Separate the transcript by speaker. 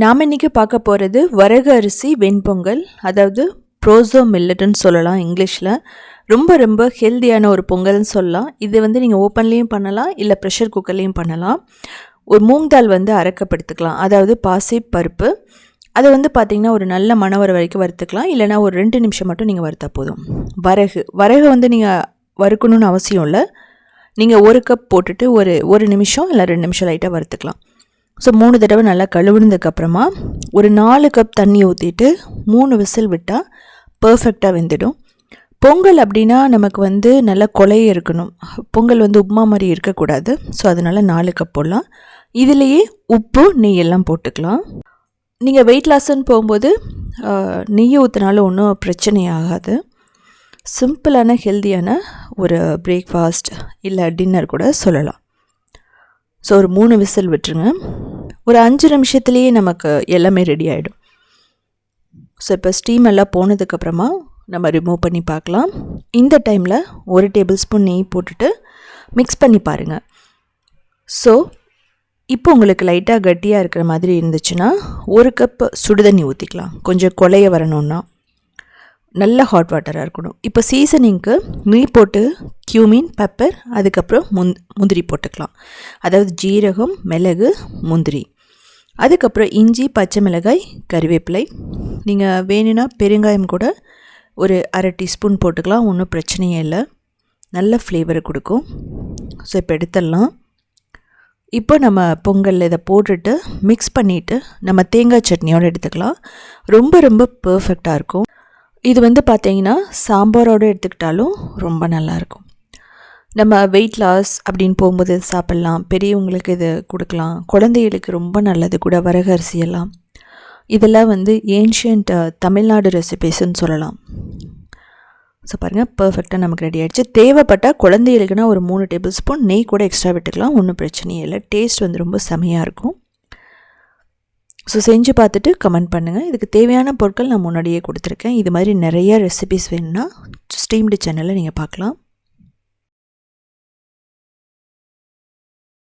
Speaker 1: நாம் இன்றைக்கி பார்க்க போகிறது வரகு அரிசி வெண்பொங்கல் அதாவது ப்ரோசோ மில்லட்டுன்னு சொல்லலாம் இங்கிலீஷில். ரொம்ப ரொம்ப ஹெல்த்தியான ஒரு பொங்கல்னு சொல்லலாம். இது வந்து நீங்கள் ஓப்பன்லேயும் பண்ணலாம் இல்லை ப்ரெஷர் குக்கர்லேயும் பண்ணலாம். ஒரு மூங் தால் வந்து அரைக்கப்படுத்துக்கலாம். அதாவது பாசி பருப்பு. அதை வந்து பார்த்திங்கன்னா ஒரு நல்ல மணவர வரைக்கும் வறுத்துக்கலாம். இல்லைனா ஒரு ரெண்டு நிமிஷம் மட்டும் நீங்கள் வறுத்தா போதும். வரகு. வரகு வந்து நீங்கள் வறுக்கணுன்னு அவசியம் இல்லை. நீங்கள் ஒரு கப் போட்டுட்டு ஒரு ஒரு நிமிஷம் இல்லை ரெண்டு நிமிஷம் லைட்டாக வறுத்துக்கலாம். ஸோ மூணு தடவை நல்லா கழுவுனதுக்கப்புறமா ஒரு நாலு கப் தண்ணி ஊற்றிட்டு மூணு விசில் விட்டால் பர்ஃபெக்டாக வெந்துடும். பொங்கல் அப்படின்னா நமக்கு வந்து நல்லா கொலைய இருக்கணும். பொங்கல் வந்து உப்புமா மாதிரி இருக்கக்கூடாது. ஸோ அதனால் நாலு கப் போடலாம். இதுலேயே உப்பு நெய் எல்லாம் போட்டுக்கலாம். நீங்கள் வெயிட் லாஸ்ன்னு போகும்போது நெய் ஊற்றினாலும் ஒன்றும் பிரச்சனை ஆகாது. சிம்பிளான ஹெல்த்தியான ஒரு பிரேக்ஃபாஸ்ட் இல்லை டின்னர் கூட சொல்லலாம். ஸோ ஒரு மூணு விசில் விட்டுருங்க. ஒரு அஞ்சு நிமிஷத்துலேயே நமக்கு எல்லாமே ரெடி ஆகிடும் ஸோ இப்போ ஸ்டீம் எல்லாம் போனதுக்கப்புறமா நம்ம ரிமூவ் பண்ணி பார்க்கலாம். இந்த டைமில் ஒரு டேபிள் ஸ்பூன் நெய் போட்டுட்டு மிக்ஸ் பண்ணி பாருங்கள் ஸோ இப்போ உங்களுக்கு லைட்டாக கட்டியாக இருக்கிற மாதிரி இருந்துச்சுன்னா ஒரு கப் சுடுதண்ணி ஊற்றிக்கலாம் கொஞ்சம் கொலைய வரணுன்னா நல்ல ஹாட் வாட்டராக இருக்கணும். இப்போ சீசனிங்க்கு நெய் போட்டு கியூமீன் பெப்பர் அதுக்கப்புறம் முந் முந்திரி போட்டுக்கலாம். அதாவது ஜீரகம் மிளகு முந்திரி. அதுக்கப்புறம் இஞ்சி பச்சை மிளகாய் கறிவேப்பிலை. நீங்கள் வேணும்னா பெருங்காயம் கூட ஒரு அரை டீஸ்பூன் போட்டுக்கலாம் ஒன்றும் பிரச்சனையே இல்லை. நல்ல ஃப்ளேவர் கொடுக்கும். ஸோ இப்போ எடுத்துடலாம். இப்போ நம்ம பொங்கல் இதை போட்டுட்டு மிக்ஸ் பண்ணிவிட்டு நம்ம தேங்காய் சட்னியோடு எடுத்துக்கலாம். ரொம்ப ரொம்ப பர்ஃபெக்டாக இருக்கும். இது வந்து பார்த்திங்கன்னா சாம்பாரோடு எடுத்துக்கிட்டாலும் ரொம்ப நல்லாயிருக்கும் நம்ம வெயிட் லாஸ் அப்படின்னு போகும்போது சாப்பிட்லாம். பெரியவங்களுக்கு இது கொடுக்கலாம். குழந்தைகளுக்கு ரொம்ப நல்லது கூட வரகரிசி எல்லாம். இதெல்லாம் வந்து ஏன்ஷியன்ட் தமிழ்நாடு ரெசிபீஸ்ன்னு சொல்லலாம். ஸோ பாருங்கள் பர்ஃபெக்டாக நமக்கு ரெடி ஆகிடுச்சு தேவைப்பட்டால் குழந்தைகளுக்குனா ஒரு மூணு டேபிள் ஸ்பூன் நெய் கூட எக்ஸ்ட்ரா விட்டுக்கலாம். ஒன்றும் பிரச்சனையே இல்லை. டேஸ்ட் வந்து ரொம்ப செமையாக இருக்கும். ஸோ செஞ்சு பார்த்துட்டு கமெண்ட் பண்ணுங்கள் இதுக்கு தேவையான பொருட்கள் நான் முன்னாடியே கொடுத்துருக்கேன். இது மாதிரி நிறைய ரெசிபிஸ் வேணும்னா ஸ்டீம்டு சேனலில் நீங்கள் பார்க்கலாம்.